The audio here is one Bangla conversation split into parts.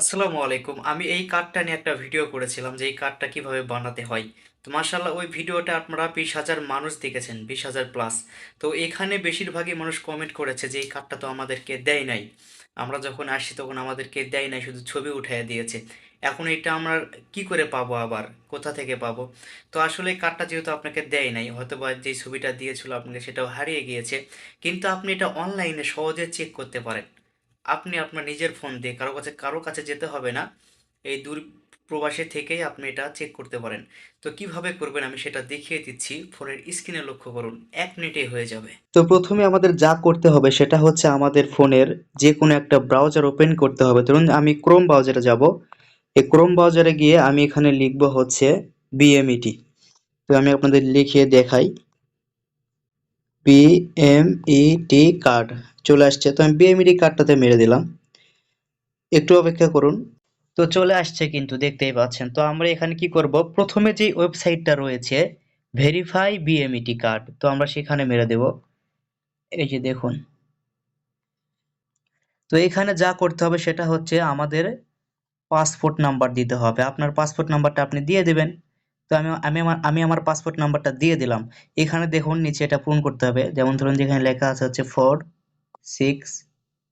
আসসালামু আলাইকুম। আমি এই কার্ডটা নিয়ে একটা ভিডিও করেছিলাম যে এই কার্ডটা কীভাবে বানাতে হয়। তো মাশাল্লাহ ওই ভিডিওটা আপনারা বিশ হাজার মানুষ দেখেছেন, বিশ হাজার প্লাস তো এখানে বেশিরভাগই মানুষ কমেন্ট করেছে যে এই কার্ডটা তো আমাদেরকে দেয় নাই। আমরা যখন আসি তখন আমাদেরকে দেয় নাই, শুধু ছবি উঠাইয়া দিয়েছে। এখন এটা আমরা কি করে পাবো আবার? কোথা থেকে পাবো? তো আসলে কার্ডটা যেহেতু আপনাকে দেয় নাই হয়তো বা যে ছবিটা দিয়েছিল আপনাকে সেটাও হারিয়ে গিয়েছে। কিন্তু আপনি এটা অনলাইনে সহজে চেক করতে পারেন। আপনি আপনার নিজের ফোন দিয়ে, কারও কাছে কারও কাছে যেতে হবে না। এই দূর প্রবাসে থেকেই আপনি এটা চেক করতে পারেন। তো কীভাবে করবেন আমি সেটা দেখিয়ে দিচ্ছি। ফোনের স্ক্রিনে লক্ষ্য করুন, এক মিনিটেই হয়ে যাবে। তো প্রথমে আমাদের যা করতে হবে সেটা হচ্ছে আমাদের ফোনের যে কোনো একটা ব্রাউজার ওপেন করতে হবে। ধরুন আমি ক্রোম ব্রাউজারে যাব। এই ক্রোম ব্রাউজারে গিয়ে আমি এখানে লিখব হচ্ছে বিএমইটি তো আমি আপনাদের লিখিয়ে দেখাই। বিএমইটি কার্ড চলে আসছে। তো আমি বিএমইটি কার্ডটাতে মেরে দিলাম। একটু অপেক্ষা করুন। তো চলে আসছে কিন্তু, দেখতেই পাচ্ছেন। তো আমরা এখানে কি করব? প্রথমে যে ওয়েবসাইটটা রয়েছে ভেরিফাই বিএমইটি কার্ড তো আমরা সেখানে মেরে দেব। এই যে দেখুন। তো এখানে যা করতে হবে সেটা হচ্ছে আমাদের পাসপোর্ট নাম্বার দিতে হবে। আপনার পাসপোর্ট নাম্বারটা আপনি দিয়ে দেবেন। তো আমি আমি আমার আমি আমার পাসপোর্ট নাম্বারটা দিয়ে দিলাম। এখানে দেখুন, নিচে এটা পূরণ করতে হবে। যেমন ধরুন, যেখানে লেখা আছে হচ্ছে four six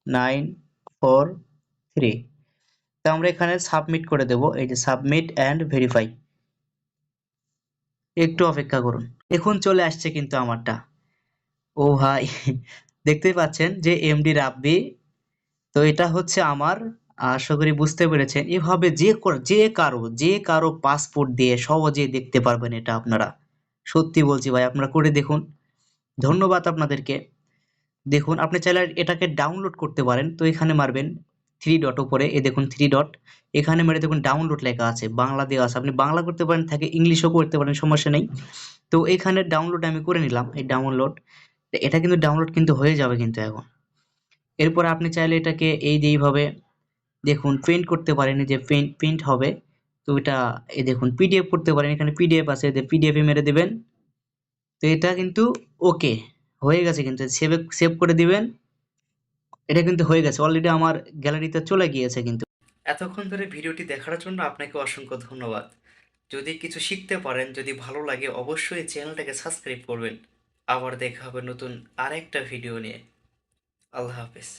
nine four three তো আমরা এখানে সাবমিট করে দেব। এই যে সাবমিট অ্যান্ড ভেরিফাই একটু অপেক্ষা করুন। এখন চলে আসছে কিন্তু আমারটা। ও ভাই, দেখতেই পাচ্ছেন যে এমডি রাব্বি। তো এটা হচ্ছে আমার আশা করি বুঝতে পেরেছেন। এভাবে যে যে কারও যে কারও পাসপোর্ট দিয়ে সহজে দেখতে পারবেন এটা আপনারা। সত্যি বলছি ভাই, আপনারা করে দেখুন। ধন্যবাদ আপনাদেরকে। দেখুন, আপনি চাইলে এটাকে ডাউনলোড করতে পারেন। তো এখানে মারবেন থ্রি ডট উপরে, এ দেখুন থ্রি ডট এখানে মেরে দেখুন ডাউনলোড লেখা আছে, বাংলা দেওয়া আছে। আপনি বাংলা করতে পারেন, থাকে ইংলিশও করতে পারেন, সমস্যা নেই। তো এখানে ডাউনলোড আমি করে নিলাম, এই ডাউনলোড এটা কিন্তু ডাউনলোড কিন্তু হয়ে যাবে কিন্তু এখন। এরপর আপনি চাইলে এটাকে এই যে এইভাবে দেখুন প্রিন্ট করতে পারেন যে প্রিন্ট প্রিন্ট হবে। তো এটা, এই দেখুন পিডিএফ করতে পারেন, এখানে পিডিএফ আছে যে পিডিএফ মেরে দেবেন। তো এটা কিন্তু ওকে হয়ে গেছে কিন্তু সেভ সেভ করে দিবেন। এটা কিন্তু হয়ে গেছে অলরেডি আমার গ্যালারিতে চলে গিয়েছে কিন্তু। এতক্ষণ ধরে ভিডিওটি দেখার জন্য আপনাকে অসংখ্য ধন্যবাদ। যদি কিছু শিখতে পারেন, যদি ভালো লাগে, অবশ্যই চ্যানেলটাকে সাবস্ক্রাইব করবেন। আবার দেখা হবে নতুন আরেকটা ভিডিও নিয়ে। আল্লাহ হাফেজ।